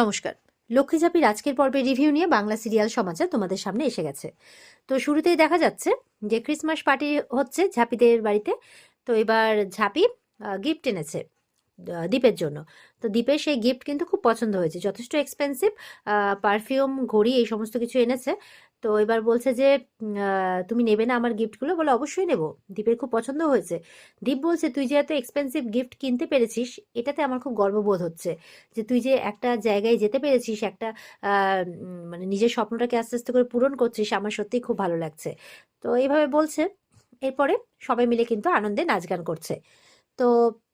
নমস্কার। লক্ষ্মীচাপির আজকের পর্বের রিভিউ নিয়ে বাংলা সিরিয়াল সমাচার তোমাদের সামনে এসে গেছে। তো শুরুতেই দেখা যাচ্ছে যে ক্রিসমাস পার্টি হচ্ছে ঝাপিদের বাড়িতে। তো এবার ঝাপি গিফট এনেছে দ্বীপের জন্য। তো দ্বীপের সেই গিফট কিন্তু খুব পছন্দ হয়েছে। যথেষ্ট এক্সপেন্সিভ পারফিউম ঘড়ি এই সমস্ত কিছু এনেছে। তো এবার বলছে যে তুমি নেবে না আমার গিফটগুলো? বলে, অবশ্যই নেব। দীপের খুব পছন্দ হয়েছে। দীপ বলছে, তুই যে এত এক্সপেন্সিভ গিফট কিনতে পেরেছিস, এটাতে আমার খুব গর্ববোধ হচ্ছে যে, তুই যে একটা জায়গায় যেতে পেরেছিস, একটা মানে নিজের স্বপ্নটাকে আস্তে আস্তে করে পূরণ করছিস, আমার সত্যিই খুব ভালো লাগছে। তো এইভাবে বলছে। এরপরে সবাই মিলে কিন্তু আনন্দে নাচ গান করছে। তো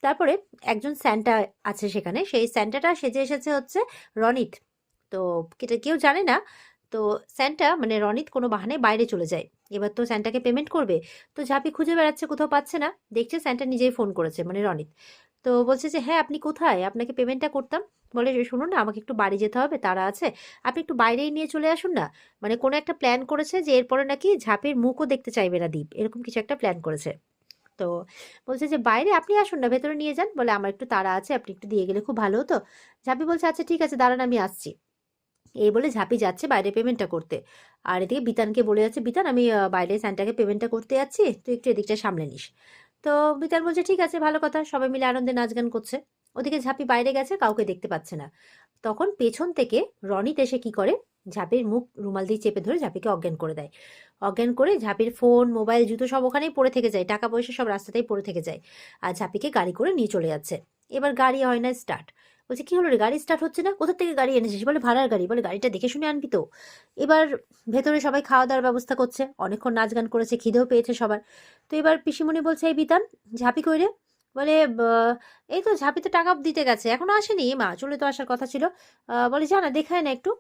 তারপরে একজন স্যান্টা আছে সেখানে, সেই স্যান্টাটা সেজে এসেছে হচ্ছে রনিত। তো এটা কেউ জানে না তো স্যান্টা মানে রনিত কোনো বাহানায় বাইরে চলে যায়। এবার তো স্যান্টাকে পেমেন্ট করবে। তো ঝাঁপি খুঁজে বেড়াচ্ছে, কোথাও পাচ্ছে না। দেখছে স্যান্টা নিজেই ফোন করেছে মানে রনিত। তো বলছে যে হ্যাঁ আপনি কোথায়? আপনাকে পেমেন্টটা করতাম। বলে শুনুন না, আমাকে একটু বাড়ি যেতে হবে, তারা আছে। আপনি একটু বাইরেই নিয়ে চলে আসুন না। মানে কোনো একটা প্ল্যান করেছে যে, এরপরে নাকি ঝাঁপের মুখও দেখতে চাইবে না দ্বীপ এরকম কিছু একটা প্ল্যান করেছে। তো বলছে যে, বাইরে আপনি আসুন না, ভেতরে নিয়ে যান। বলে, আমার একটু তাড়া আছে, আপনি একটু দিয়ে গেলে খুব ভালো হতো। ঝাঁপি বলছে আচ্ছা ঠিক আছে, দাঁড়ান, আমি আসছি। এই বলে ঝাঁপি যাচ্ছে বাইরে পেমেন্টটা করতে। আর এদিকে বিতানকে বলে যাচ্ছে, বিতান, আমি বাইরে স্যান্টাকে পেমেন্টটা করতে যাচ্ছি, তুই একটু এদিকটা সামলে নিস। তো বিতান বলছে, ঠিক আছে, ভালো কথা, সবাই মিলে আনন্দে নাচ গান করছে। ওদিকে ঝাঁপি বাইরে গেছে, কাউকে দেখতে পাচ্ছে না। তখন পেছন থেকে রনিত এসে কি করে, ঝাঁপির মুখ রুমাল দিয়ে চেপে ধরে ঝাঁপিকে অজ্ঞান করে দেয়। অজ্ঞান করে ঝাঁপির ফোন মোবাইল জুতো সব ওখানেই পড়ে থেকে যায়, টাকা পয়সা সব রাস্তাতেই পড়ে থেকে যায়। আর ঝাঁপিকে গাড়ি করে নিয়ে চলে যাচ্ছে। এবার গাড়ি হয় না স্টার্ট বলছে, কি হলো রে? গাড়ি স্টার্ট হচ্ছে না? কোথা থেকে গাড়ি এনেছিস? বলে, ভাড়ার গাড়ি। বলে, গাড়িটা দেখে শুনে আনবি তো। এবার ভেতরে সবাই খাওয়া দাওয়ার ব্যবস্থা করছে। অনেকক্ষণ নাচ গান করেছে, খিদেও পেয়েছে সবার। তো এবার পিসিমণি বলছে, এই বিতান, ঝাপি কইরে বলে এই তো ঝাপি তো টাকা দিতে গেছে, এখনও আসেনি। মা, চলে তো আসার কথা ছিল। বলে জানা দেখায় না একটু।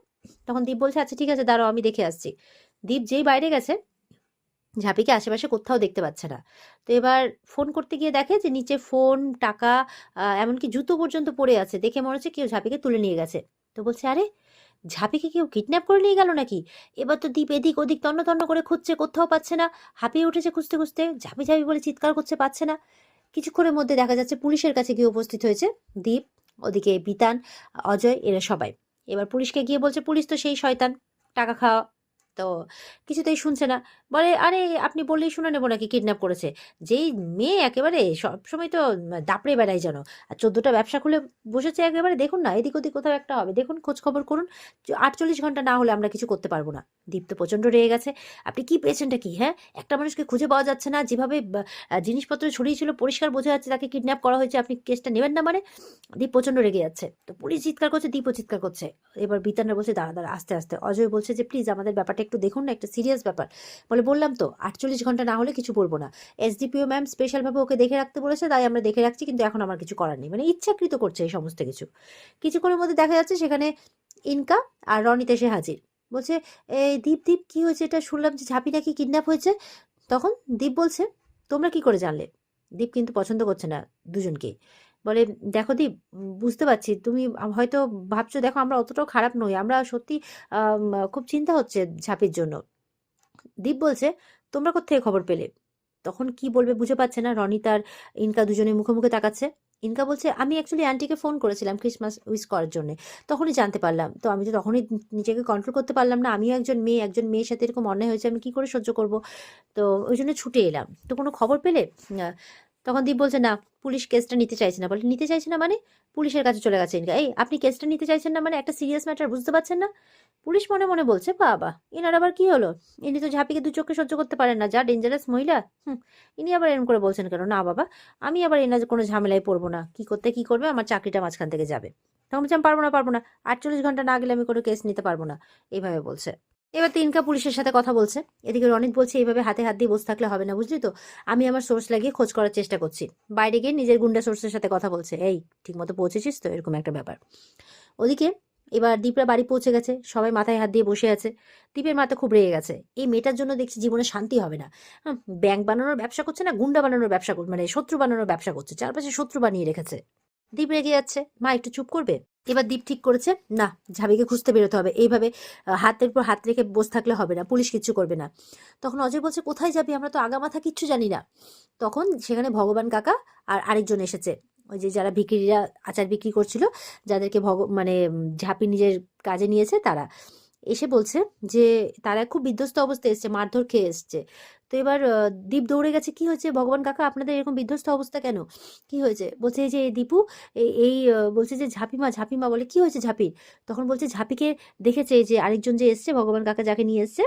তখন দীপ বলছে আচ্ছা ঠিক আছে, দাঁড়াও, আমি দেখে আসছি। দীপ যেই বাইরে গেছে ঝাপিকে আশেপাশে কোথাও দেখতে পাচ্ছে না। তো এবার ফোন করতে গিয়ে দেখে যে নিচে ফোন টাকা এমনকি জুতো পর্যন্ত পড়ে আছে। দেখে মনে হচ্ছে কেউ ঝাঁপিকে তুলে নিয়ে গেছে। তো বলছে, আরে, ঝাঁপিকে কেউ কিডন্যাপ করে নিয়ে গেল নাকি? এবার তো দ্বীপ এদিক ওদিক তন্ন তন্ন করে খুঁজছে, কোথাও পাচ্ছে না। হাঁপিয়ে উঠেছে খুঁজতে খুঁজতে, ঝাঁপি ঝাঁপি বলে চিৎকার করছে, পাচ্ছে না। কিছুক্ষণের মধ্যে দেখা যাচ্ছে পুলিশের কাছে গিয়ে উপস্থিত হয়েছে দ্বীপ ওদিকে বিতান, অজয়, এরা সবাই। এবার পুলিশকে গিয়ে বলছে, পুলিশ তো সেই শয়তান, টাকা খাওয়া। তো কিছুতেই শুনছে না। বলে, আরে, আপনি বললেই শুনে নেব নাকি কিডন্যাপ করেছে। যেই মেয়ে একেবারে সবসময় তো দাপড়ে বেড়ায় যেন। আর চোদ্দোটা ব্যবসা খুলে বসেছে একেবারে, দেখুন না, এদিক ওদিক কোথাও একটা হবে। দেখুন খোঁজ খবর করুন আটচল্লিশ ঘণ্টা না হলে আমরা কিছু করতে পারব না। দীপ তো প্রচণ্ড রেগে গেছে। আপনি কি পেয়েছেনটা কি হ্যাঁ? একটা মানুষকে খুঁজে পাওয়া যাচ্ছে না। যেভাবে জিনিসপত্র ছড়িয়েছিল পরিষ্কার বোঝা যাচ্ছে তাকে কিডন্যাপ করা হয়েছে। আপনি কেসটা নেবেন না মানে? দীপ প্রচণ্ড রেগে যাচ্ছে। তো পুলিশ চিৎকার করছে, দীপও চিৎকার করছে। এবার বিতানরা বলছে, দাঁড়া দাঁড়া। আস্তে আস্তে। অজয় বলছে যে, প্লিজ আমাদের ব্যাপারটা একটু দেখুন না, একটা সিরিয়াস ব্যাপার। বলে বললাম তো, আটচল্লিশ ঘণ্টা না হলে কিছু বলব না। এসডিপিও ম্যাম স্পেশালভাবে ওকে দেখে রাখতে বলেছে, তাই আমরা দেখে রাখছি, কিন্তু এখন আমার কিছু করার নেই। মানে ইচ্ছাকৃত করছে এই সমস্ত কিছু। কিছুক্ষণের মধ্যে দেখা যাচ্ছে সেখানে ইনকা আর রনিতে এসে হাজির। বলছে, এই দীপ দীপ, কী হয়েছে এটা শুনলাম যে ঝাঁপি নাকি কিডন্যাপ হয়েছে? তখন দীপ বলছে, তোমরা কি করে জানলে? দীপ কিন্তু পছন্দ করছে না দুজনকে। বলে, দেখো দীপ, বুঝতে পারছি, তুমি হয়তো ভাবছ, দেখো আমরা অতটাও খারাপ নই, আমরা সত্যি খুব চিন্তা হচ্ছে ঝাঁপির জন্য। দীপ বলছে, তোমরা কোথেকে খবর পেলে? তখন কি বলবে বুঝে পাচ্ছে না। রনি তার ইনকা দুজনে মুখে মুখে তাকাচ্ছে। ইনকা বলছে, আমি অ্যাকচুয়ালি আন্টিকে ফোন করেছিলাম ক্রিসমাস উইশ করার জন্য। তখনই জানতে পারলাম। তো আমি তো তখনই নিজেকে কন্ট্রোল করতে পারলাম না। আমিও একজন মেয়ে, একজন মেয়ের সাথে এরকম অন্যায় হয়েছে, আমি কি করে সহ্য করব? তো ওই জন্য ছুটে এলাম। তো কোনো খবর পেলে। তখন দীপ বলছে, না, পুলিশ কেসটা নিতে চাইছে না। বলে, নিতে চাইছে না মানে পুলিশের কাছে চলে গেছে ইনকা। এই, আপনি কেসটা নিতে চাইছেন না মানে একটা সিরিয়াস ম্যাটার বুঝতে পারছেন না? পুলিশ মনে মনে বলছে, বাবা, এনার আবার কি হলো? ইনি তো ঝাঁপিকে দু চোখে সহ্য করতে পারেন না, যা ডেঞ্জারাস মহিলা। হুম, ইনি আবার এরকম করে বলছেন কেন? না, বাবা, আমি আবার এনার কোনো ঝামেলায় পড়ব না। কি করতে, কি করবে, আমার চাকরিটা মাঝখান থেকে যাবে। তখন বলছি, আমি পারব না পারব না। আটচল্লিশ ঘণ্টা না গেলে আমি কোনো কেস নিতে পারব না। এইভাবে বলছে। এবার তিনকা পুলিশের সাথে কথা বলছে। এদিকে রনিত বলছে, এইভাবে হাতে হাত দিয়ে বসে থাকলে হবে না, বুঝলি তো? আমি আমার সোর্স লাগিয়ে খোঁজ করার চেষ্টা করছি। বাইরে গিয়ে নিজের গুন্ডা সোর্সের সাথে কথা বলছে। এই, ঠিকমতো পৌঁছেছিস তো? এরকম একটা ব্যাপার। ওদিকে এবার দীপরা বাড়ি পৌঁছে গেছে। সবাই মাথায় হাত দিয়ে বসে আছে। দীপের মাথা খুব রেগে গেছে। এই মেয়েটার জন্য দেখছি জীবনে শান্তি হবে না। ব্যাংক বানানোর ব্যবসা করছে না, গুন্ডা বানানোর ব্যবসা মানে শত্রু বানানোর ব্যবসা করছে। চারপাশে শত্রু বানিয়ে রেখেছে। দীপ রেগে যাচ্ছে। মা, একটু চুপ করবে? এবার দীপ ঠিক করেছে, না, ঝাবিকে খুঁজতে বেরোতে হবে। এইভাবে হাতের উপর হাত রেখে বসে থাকলে হবে না, পুলিশ কিচ্ছু করবে না। তখন অজয় বলছে, কোথায় যাবি? আমরা তো আগামাথা কিচ্ছু জানি না। তখন সেখানে ভগবান কাকা আর আরেকজন এসেছে। ওই যে যারা বিক্রিরা আচার বিক্রি করছিল, যাদেরকে ভগ মানে ঝাঁপি নিজের কাজে নিয়েছে তারা। এসে বলছে যে, তারা খুব বিধ্বস্ত অবস্থায় এসছে, মারধর খেয়ে এসছে। তো এবার দীপ দৌড়ে গেছে। কি হয়েছে? ভগবান কাকা, আপনাদের এরকম বিধ্বস্ত অবস্থা কেন? কি হয়েছে? বলছে যে দীপু এই বলছে যে ঝাঁপিমা ঝাঁপিমা বলে, কি হয়েছে ঝাঁপির তখন বলছে ঝাঁপিকে দেখেছে যে আরেকজন যে এসছে, ভগবান কাকা যাকে নিয়ে এসছে,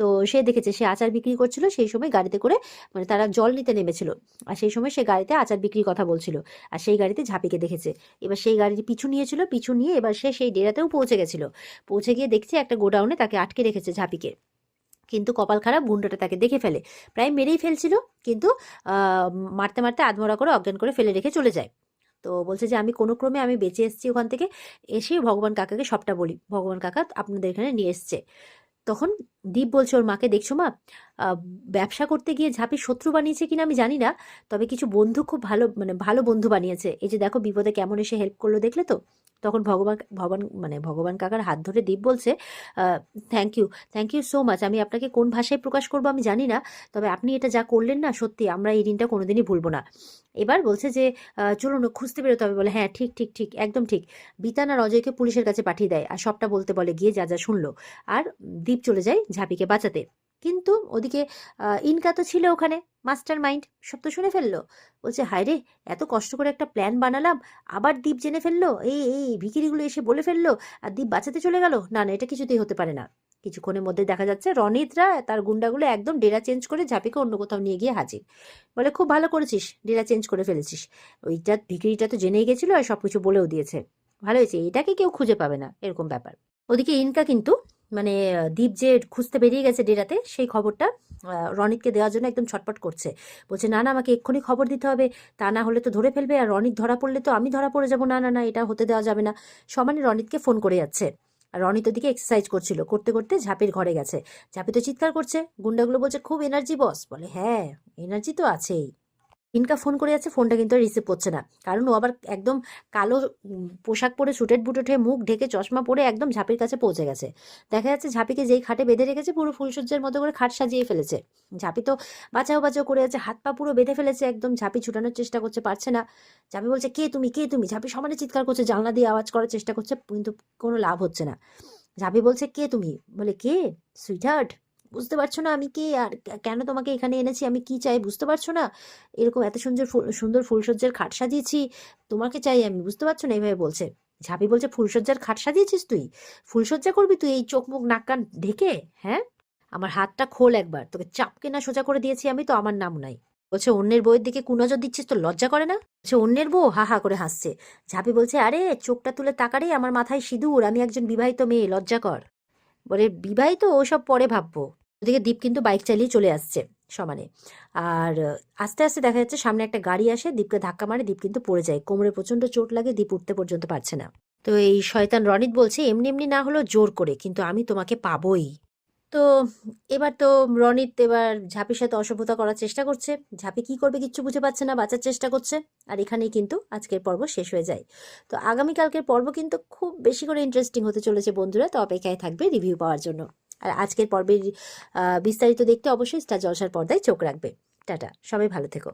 তো সে দেখেছে, সে আচার বিক্রি করছিল, সেই সময় গাড়িতে করে মানে তারা জল নিতে নেমেছিল। আর সেই সময় সে গাড়িতে আচার বিক্রির কথা বলছিল। আর সেই গাড়িতে ঝাঁপিকে দেখেছে। এবার সেই গাড়ির পিছু নিয়েছিল, পিছু নিয়ে এবার সে সেই ডেরাতেও পৌঁছে গেছিল। পৌঁছে গিয়ে দেখছে একটা গোডাউনে তাকে আটকে রেখেছে ঝাঁপিকে। কিন্তু কপাল খারাপ, গুন্ডাটা তাকে দেখে ফেলে। প্রায় মেরেই ফেলছিল, কিন্তু মারতে মারতে আধমরা করে অজ্ঞান করে ফেলে রেখে চলে যায়। তো বলছে যে, আমি কোনো ক্রমে আমি বেঁচে এসেছি ওখান থেকে, এসে ভগবান কাকাকে সবটা বলি। ভগবান কাকা আপনাদের এখানে নিয়ে এসছে। তখন দীপ বলছে ওর মাকে, দেখছ মা? ব্যবসা করতে গিয়ে ঝাঁপি শত্রু বানিয়েছে কিনা আমি জানি না, তবে কিছু বন্ধু খুব ভালো মানে ভালো বন্ধু বানিয়েছে। এই যে দেখো, বিপদে কেমন এসে হেল্প করল দেখলে তো? তখন ভগবান ভগবান মানে ভগবান কাকার হাত ধরে দীপ বলছে thank you thank you so much আমি আপনাকে কোন ভাষায় প্রকাশ করব আমি জানি না, তবে আপনি এটা যা করলেন না, সত্যি আমরা এই দিনটা কোনোদিনই ভুলবো না। এবার বলছে যে চলুন, খুঁজতে বেরোতে হবে। বলে হ্যাঁ ঠিক ঠিক ঠিক, একদম ঠিক। বিতান আর অজয়কে পুলিশের কাছে পাঠিয়ে দেয়, আর সবটা বলতে বলে, গিয়ে যা যা শুনলো। আর দীপ চলে যায় ঝাঁপিকে বাঁচাতে। কিন্তু ওদিকে ইনকা তো ছিল ওখানে মাস্টার মাইন্ড সব তো শুনে ফেলল। বলছে, হায় রে, এত কষ্ট করে একটা প্ল্যান বানালাম, আবার দ্বীপ জেনে ফেলল? এই এই ভিখিরিগুলো এসে বলে ফেলল, আর দ্বীপ বাঁচাতে চলে গেল? না না, এটা কিছুতেই হতে পারে না। কিছুক্ষণের মধ্যে দেখা যাচ্ছে, রনিতরা তার গুন্ডাগুলো একদম ডেরা চেঞ্জ করে ঝাঁপিকে অন্য কোথাও নিয়ে গিয়ে হাজির। বলে, খুব ভালো করেছিস, ডেরা চেঞ্জ করে ফেলেছিস। ওইটা ভিখিরিটা তো জেনেই গেছিল আর সব কিছু বলেও দিয়েছে। ভালো হয়েছে, এটাকে কেউ খুঁজে পাবে না, এরকম ব্যাপার। ওদিকে ইনকা কিন্তু মানে দীপ যে খুঁজতে বেরিয়ে গেছে ডেরাতে, সেই খবরটা রনিতকে দেওয়ার জন্য একদম ছটপট করছে। বলছে, না না, আমাকে এক্ষুনি খবর দিতে হবে, তা না হলে তো ধরে ফেলবে, আর রনিত ধরা পড়লে তো আমি ধরা পড়ে যাব। না না না, এটা হতে দেওয়া যাবে না। সমানে রনিতকে ফোন করে যাচ্ছে। আর রনিত ওদিকে এক্সারসাইজ করছিল, করতে করতে ঝাঁপির ঘরে গেছে। ঝাঁপি তো চিৎকার করছে, গুন্ডাগুলো বলছে, খুব এনার্জি বস বলে হ্যাঁ এনার্জি তো আছেই। ইনকা ফোন করে যাচ্ছে, ফোনটা কিন্তু রিসিভ করছে না। কারণ ও আবার একদম কালো পোশাক পরে সুটেড বুটেড হয়ে মুখ ঢেকে চশমা পরে একদম ঝাঁপির কাছে পৌঁছে গেছে। দেখা যাচ্ছে ঝাঁপিকে যেই খাটে বেঁধে রেখেছে, পুরো ফুলসজ্জার মতো করে খাট সাজিয়ে ফেলেছে। ঝাঁপি তো বাঁচাও বাঁচাও করে আছে হাত পা পুরো বেঁধে ফেলেছে, একদম ঝাঁপি ছুটানোর চেষ্টা করছে, পারছে না। ঝাঁপি বলছে, কে তুমি কে তুমি? ঝাঁপি সমানে চিৎকার করছে, জানলা দিয়ে আওয়াজ করার চেষ্টা করছে, কিন্তু কোনো লাভ হচ্ছে না। ঝাঁপি বলছে, কে তুমি? বলে, কে? সুইটহার্ট বুঝতে পারছ না আমি কে? আর কেন তোমাকে এখানে এনেছি? আমি কি চাই? বুঝতে পারছ না? এরকম এত সুন্দর সুন্দর ফুলসজ্জার খাট সাজিয়েছি। তোমাকে চাই আমি, বুঝতে পারছ না? এইভাবে বলছে। ঝাঁপি বলছে, ফুলসজ্জার খাট সাজিয়েছিস তুই? ফুলসজ্জা করবি তুই এই চোখ, মুখ, নাক, কান ঢেকে? হ্যাঁ? আমার হাতটা খোল একবার। তোকে চাপকে না সোজা করে দিয়েছি আমি, তো আমার নাম নাই। বলছে, অন্যের বইয়ের দিকে কুনজর দিচ্ছিস? তো লজ্জা করে না? বলছে, অন্যের বউ? হা হা করে হাসছে। ঝাঁপি বলছে, আরে, চোখটা তুলে তাকারে আমার মাথায় সিঁদুর। আমি একজন বিবাহিত মেয়ে, লজ্জা কর। বলে, বিবাহিত, ওসব পরে ভাববো। ওদিকে দীপ কিন্তু বাইক চালিয়ে চলে আসছে সমানে। আর, আস্তে আস্তে দেখা যাচ্ছে সামনে একটা গাড়ি আসে, দীপকে ধাক্কা মারে, দীপ কিন্তু পড়ে যায়। কোমরে প্রচণ্ড চোট লাগে, দীপ উঠতে পর্যন্ত পারছে না। তো এই শয়তান রনিত বলছে, এমনি এমনি না হলো জোর করে, কিন্তু আমি তোমাকে পাবোই। তো এবার তো রনিত এবার ঝাঁপির সাথে অসভ্যতা করার চেষ্টা করছে। ঝাঁপি কি করবে কিচ্ছু বুঝে পাচ্ছে না, বাঁচার চেষ্টা করছে। আর এখানেই কিন্তু আজকের পর্ব শেষ হয়ে যায়। তো আগামীকালকের পর্ব কিন্তু খুব বেশি করে ইন্টারেস্টিং হতে চলেছে বন্ধুরা, তো অপেক্ষায় থাকবে রিভিউ পাওয়ার জন্য। আর আজকের পর্বের বিস্তারিত দেখতে অবশ্যই স্টার জলসার পর্দায় চোখ রাখবে। টাটা, সবাই ভালো থেকো।